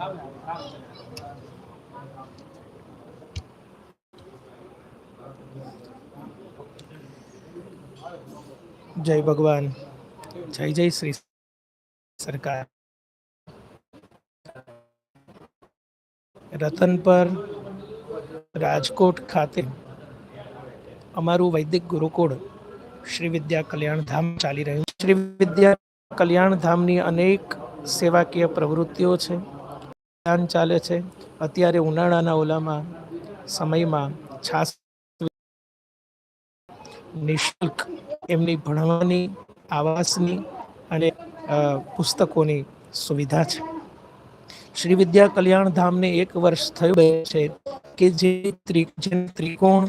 જય ભગવાન. જય જય શ્રી સરકાર. રતન પર રાજકોટ ખાતે અમારું વૈદિક ગુરુકુળ શ્રી વિદ્યા કલ્યાણ ધામ ચાલી રહ્યું શ્રી વિદ્યા કલ્યાણ ધામની અનેક સેવાકીય પ્રવૃત્તિઓ છે. ધ્યાન ચાલે છે. અત્યારે ઉનાળાના ઓલામાં સમયમાં છાસ નિઃશુલ્ક એમની ભણવાની, આવાસની અને પુસ્તકોની સુવિધા છે. શ્રી વિદ્યા કલ્યાણ ધામને એક વર્ષ થયું છે કે જે ત્રિકોણ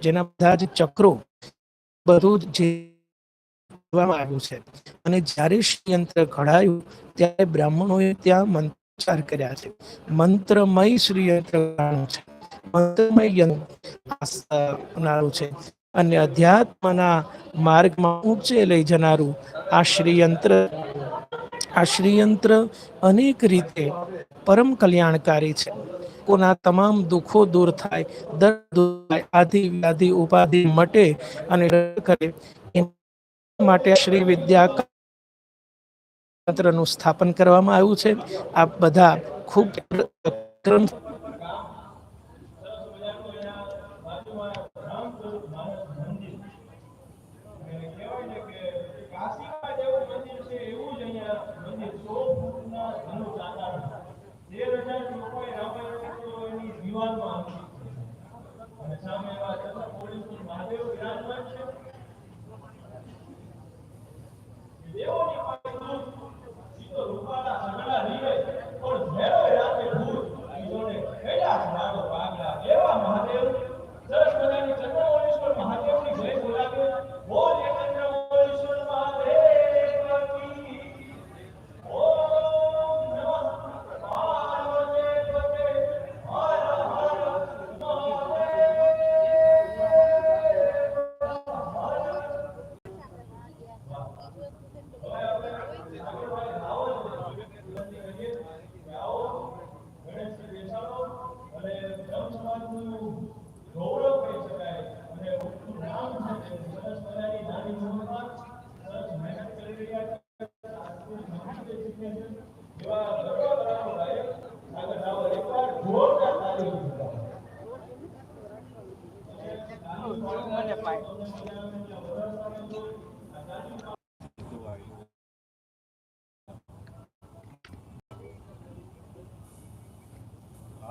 જેના બધા જ ચક્રો બધું જ જે કરવામાં આવ્યું છે. અને જ્યારે શ્રીયંત્ર ઘડાયું, ત્યારે બ્રાહ્મણોએ ત્યાં મંત્રોચ્ચાર કર્યા છે. મંત્રમય શ્રીયંત્ર છે. મંત્રમય આપનારું છે. અને અધ્યાત્મના માર્ગમાં ઊંચે લઈ જનારું આ શ્રીયંત્ર આ શ્રીયંત્ર અનેક રીતે પરમ કલ્યાણકારી છે. કોના તમામ દુઃખો દૂર થાય, દર્દ દૂર આદિ વ્યાધિ ઉપાધિ મટે અને કરે એ માટે શ્રી વિદ્યા તંત્રનું સ્થાપન કરવામાં આવ્યું છે. આ બધા ખૂબ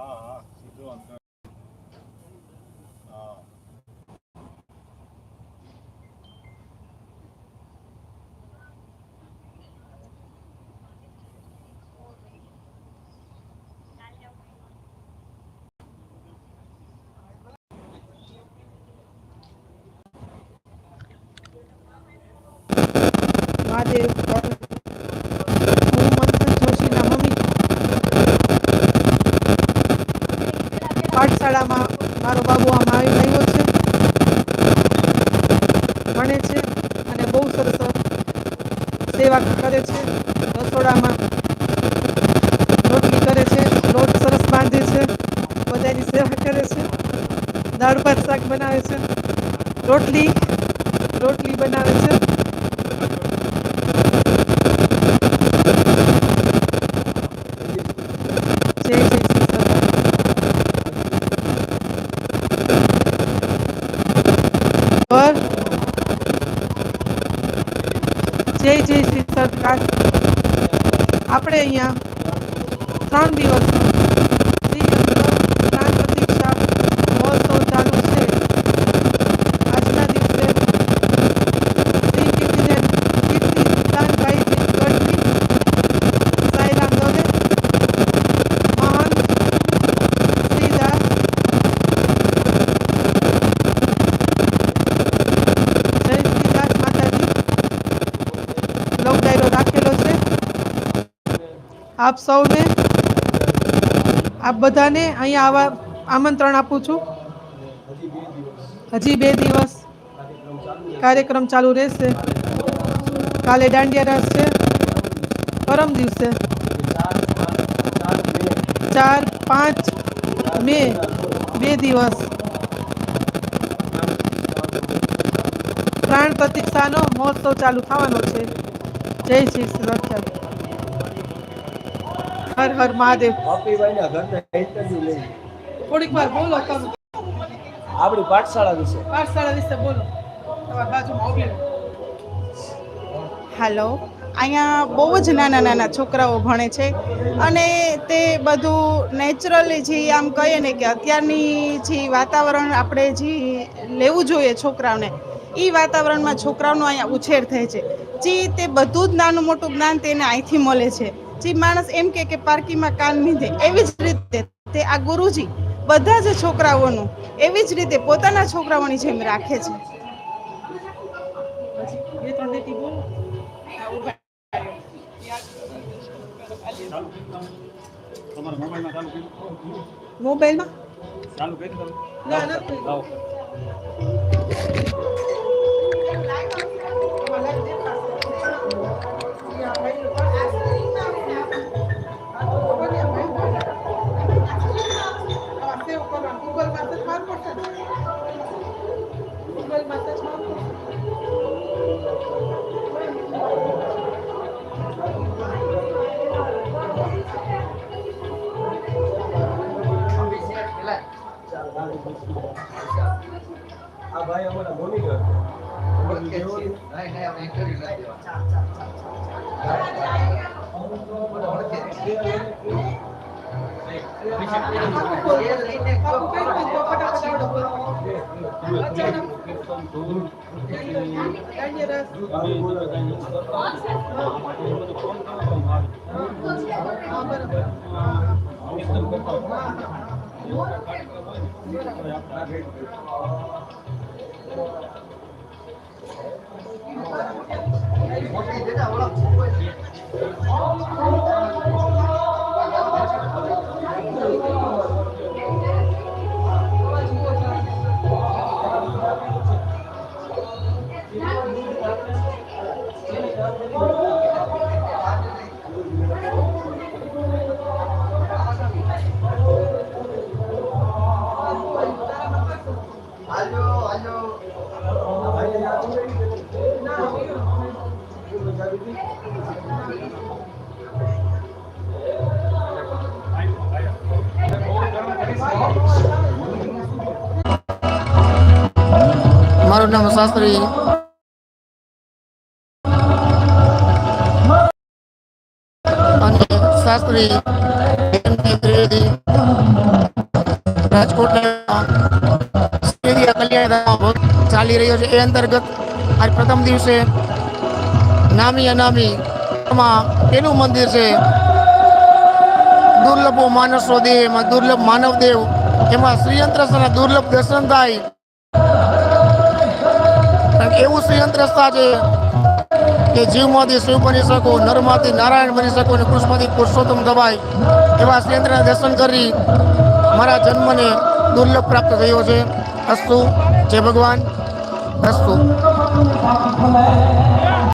아, 이거 안 돼. 아. 맞아요. મારો બાબુ આમ આવી રહ્યો છે. ભણે છે અને બહુ સરસ સેવા કરે છે. રસોડામાં રોટલી કરે છે લોટ સરસ બાંધે છે, બધાની સેવા કરે છે. દાળ ભાત શાક બનાવે છે. રોટલી રોટલી બનાવે છે જય જય શ્રી સદા પર જય જય શ્રી સરકાર આપણે અહીંયા ત્રણ દિવસ આપ સૌને આપ બધાને અહીંયા આવા આમંત્રણ આપું છું. હજી બે દિવસ કાર્યક્રમ ચાલુ રહેશે. કાલે દાંડિયા રાસ છે પરમ દિવસે ચાર પાંચ મે બે દિવસ પ્રાણ પ્રતિષ્ઠાનો મહોત્સવ ચાલુ થવાનો છે. જય શ્રી સુરક્ષા હર હર મહાદેવ. બાપીભાઈના ઘરના ઇન્ટરવ્યુ લઈ થોડીક વાર બોલો તમે. આપણી પાઠશાળા વિશે. પાઠશાળા વિશે બોલો. તમારા બાજુમાં ઊભી રહો. હાલો. અહીંયા બહુ જ નાના નાના છોકરાઓ ભણે છે અને તે બધું નેચરલી જે આમ કહીએ ને કે અત્યારની જે વાતાવરણ આપણે જે લેવું જોઈએ છોકરાઓને એ વાતાવરણમાં છોકરાઓનો અહીંયા ઉછેર થાય છે. જે તે બધું જ નાનું મોટું જ્ઞાન તેને અહીંથી મળે છે. જે માણસ એમ કે કે પાર્કીમાં કાન મીંધે એવી જ રીતે તે આ ગુરુજી બધા જ છોકરાઓનું એવી જ રીતે પોતાના છોકરાઓની જેમ રાખે છે. મોબાઈલમાં? ચાલુ કર્યું મોબાઈલમાં ભાઈ અમારા તમે ના નથી લાવો આ ભાઈ અમારા મારું નામ શાસ્ત્રી. અને શાસ્ત્રી રાજકોટ ચાલી રહ્યો છે. એ અંતર્ગત આજ પ્રથમ દિવસે નામી અનામી પેલું મંદિર છે. દુર્લભો માનસો દેહ એમાં દુર્લભ માનવ દેવ એમાં શ્રીયંત્રસના દુર્લભ દર્શન થાય. એવું શ્રીયંત્રસ્થા છે કે જીવમાંથી શિવ બની શકો, નરમાંથી નારાયણ બની શકો અને કૃષ્ણમાંથી પુરુષોત્તમ દબાય એવા શ્રીયંત્રના દર્શન કરી મારા જન્મને દુર્લભ પ્રાપ્ત થયો છે. અસ્તુ. જય ભગવાન. અસ્તુ.